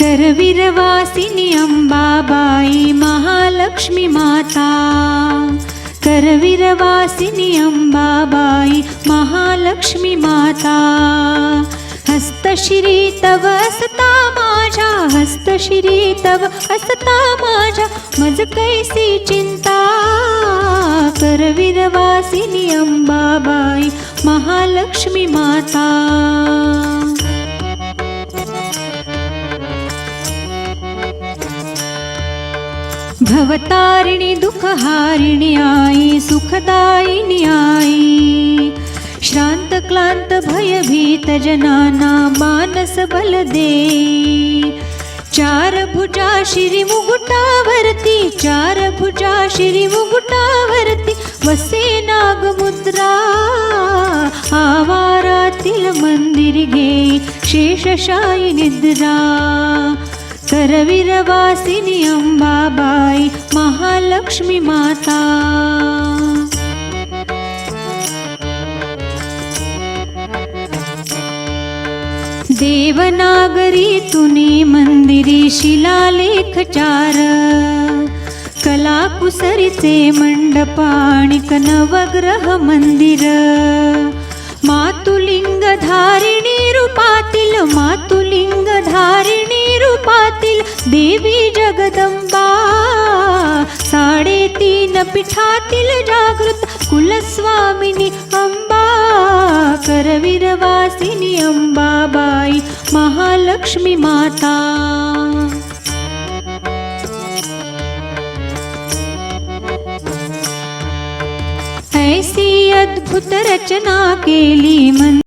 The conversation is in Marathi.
करवीरवासिनी अम्बाबाई महालक्ष्मी माता. करवीरवासिनी अम्बाबाई महालक्ष्मी माता. हस्तशिरी तव असता माझ्या हस्तशिरी तव असता माझ्या मज कैसी चिंता. करवीरवासिनी अंबाबाई महालक्ष्मी माता. भवतारिणी दुःखहारिणी आई सुखदायिनी आई. श्रांत क्लांत भयभीत जनाना मानस बल दे. चार भुजा श्री मुगुटावरती चार भुजा श्री मुगुटावरती वसे नागमुद्रा. आवारातील मंदिर घे शेषशायी निद्रा. करवीरवासिनी अंबाबाई महालक्ष्मी माता. देवनागरी तुनी मंदिरी शिलालेख चार. कलाकुसरीचे मंडपाणिक नवग्रह मंदिर. मातुलिंग देवी जगदंबा साडेतीन पिठातील जागृत कुलस्वामिनी अंबा करवीरवासिनी अंबाबाई महालक्ष्मी माता. ऐसी अद्भुत रचना केली मन